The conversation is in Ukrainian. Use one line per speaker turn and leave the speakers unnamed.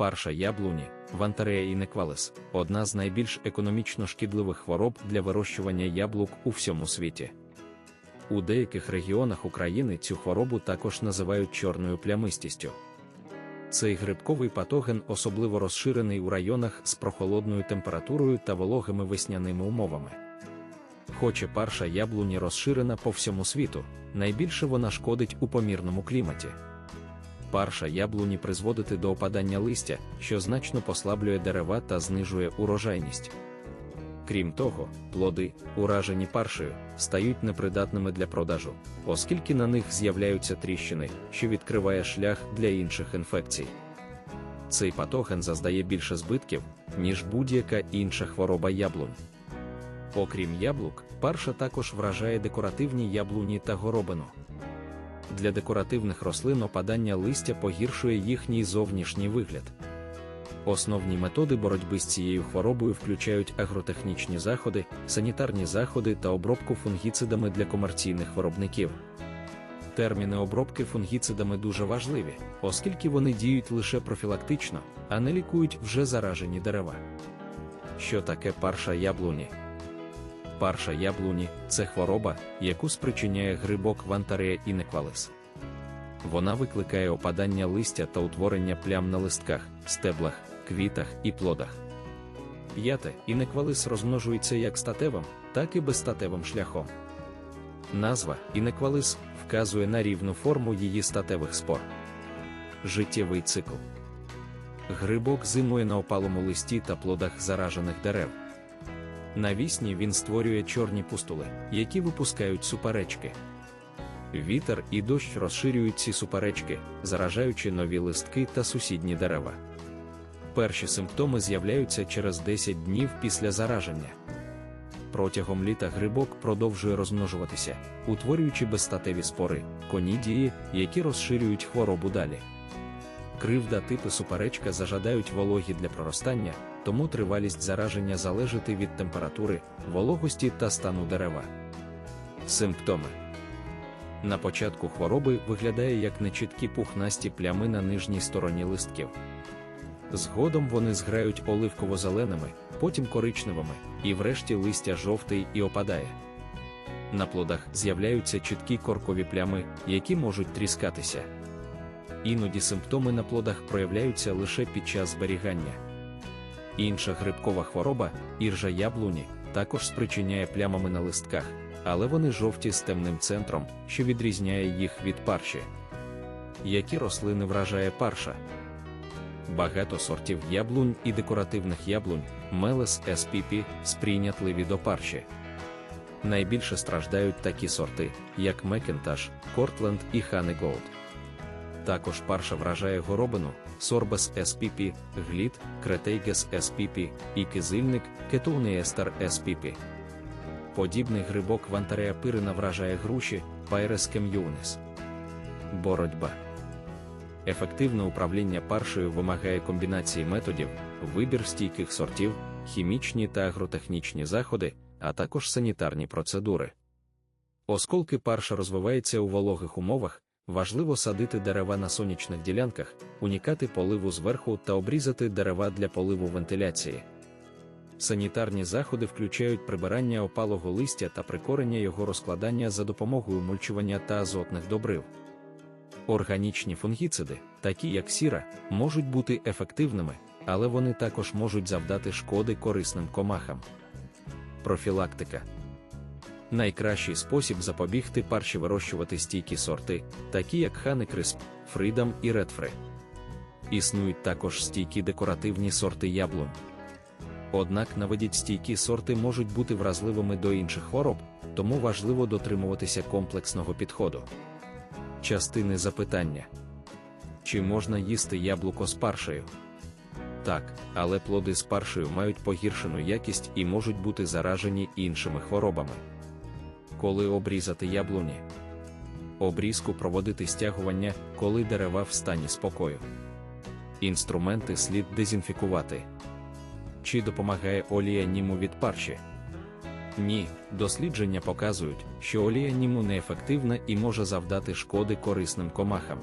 Парша яблуні, Вантарея інеквалес – одна з найбільш економічно шкідливих хвороб для вирощування яблук у всьому світі. У деяких регіонах України цю хворобу також називають чорною плямистістю. Цей грибковий патоген особливо розширений у районах з прохолодною температурою та вологими весняними умовами. Хоча парша яблуні розширена по всьому світу, найбільше вона шкодить у помірному кліматі. Парша яблуні призводить до опадання листя, що значно послаблює дерева та знижує урожайність. Крім того, плоди, уражені паршею, стають непридатними для продажу, оскільки на них з'являються тріщини, що відкриває шлях для інших інфекцій. Цей патоген заздає більше збитків, ніж будь-яка інша хвороба яблунь. Окрім яблук, парша також вражає декоративні яблуні та горобину. Для декоративних рослин опадання листя погіршує їхній зовнішній вигляд. Основні методи боротьби з цією хворобою включають агротехнічні заходи, санітарні заходи та обробку фунгіцидами для комерційних виробників. Терміни обробки фунгіцидами дуже важливі, оскільки вони діють лише профілактично, а не лікують вже заражені дерева. Що таке парша яблуні? Парша яблуні це хвороба, яку спричиняє грибок Вантарея інеквалис. Вона викликає опадання листя та утворення плям на листках, стеблах, квітах і плодах. П'яте, інеквалис розмножується як статевим, так і безстатевим шляхом. Назва інеквалис вказує на рівну форму її статевих спор. Життєвий цикл. Грибок зимує на опалому листі та плодах заражених дерев. Навісні він створює чорні пустули, які випускають суперечки. Вітер і дощ розширюють ці суперечки, заражаючи нові листки та сусідні дерева. Перші симптоми з'являються через 10 днів після зараження. Протягом літа грибок продовжує розмножуватися, утворюючи безстатеві спори, конідії, які розширюють хворобу далі. Кривда типи суперечка зажадають вологі для проростання, тому тривалість зараження залежить від температури, вологості та стану дерева. Симптоми на початку хвороби виглядає як нечіткі пухнасті плями на нижній стороні листків. Згодом вони зграють оливково-зеленими, потім коричневими, і врешті листя жовтий і опадає. На плодах з'являються чіткі коркові плями, які можуть тріскатися. Іноді симптоми на плодах проявляються лише під час зберігання. Інша грибкова хвороба, іржа яблуні, також спричиняє плямами на листках, але вони жовті з темним центром, що відрізняє їх від парші. Які рослини вражає парша? Багато сортів яблунь і декоративних яблунь, Мелес SPP, сприйнятливі до парші. Найбільше страждають такі сорти, як Мекенташ, Кортленд і Хани Голд. Також парша вражає горобину, Сорбес SPP, Гліт, Кретейгес SPP і кизильник Кетоунеестер SPP. Подібний грибок Вантарея пирина вражає груші, Пайрес кем'юнис. Боротьба. Ефективне управління паршею вимагає комбінації методів, вибір стійких сортів, хімічні та агротехнічні заходи, а також санітарні процедури. Осколки парша розвивається у вологих умовах, важливо садити дерева на сонячних ділянках, унікати поливу зверху та обрізати дерева для поливу вентиляції. Санітарні заходи включають прибирання опалого листя та прикорення його розкладання за допомогою мульчування та азотних добрив. Органічні фунгіциди, такі як сіра, можуть бути ефективними, але вони також можуть завдати шкоди корисним комахам. Профілактика найкращий спосіб запобігти парші вирощувати стійкі сорти, такі як Хани Крисп, Фрідам і Редфри. Існують також стійкі декоративні сорти яблунь. Однак наведіть стійкі сорти можуть бути вразливими до інших хвороб, тому важливо дотримуватися комплексного підходу. Частини запитання: чи можна їсти яблуко з паршею? Так, але плоди з паршею мають погіршену якість і можуть бути заражені іншими хворобами. Коли обрізати яблуні? Обрізку проводити стягування, коли дерева в стані спокою. Інструменти слід дезінфікувати. Чи допомагає олія німу від парші? Ні, дослідження показують, що олія німу неефективна і може завдати шкоди корисним комахам.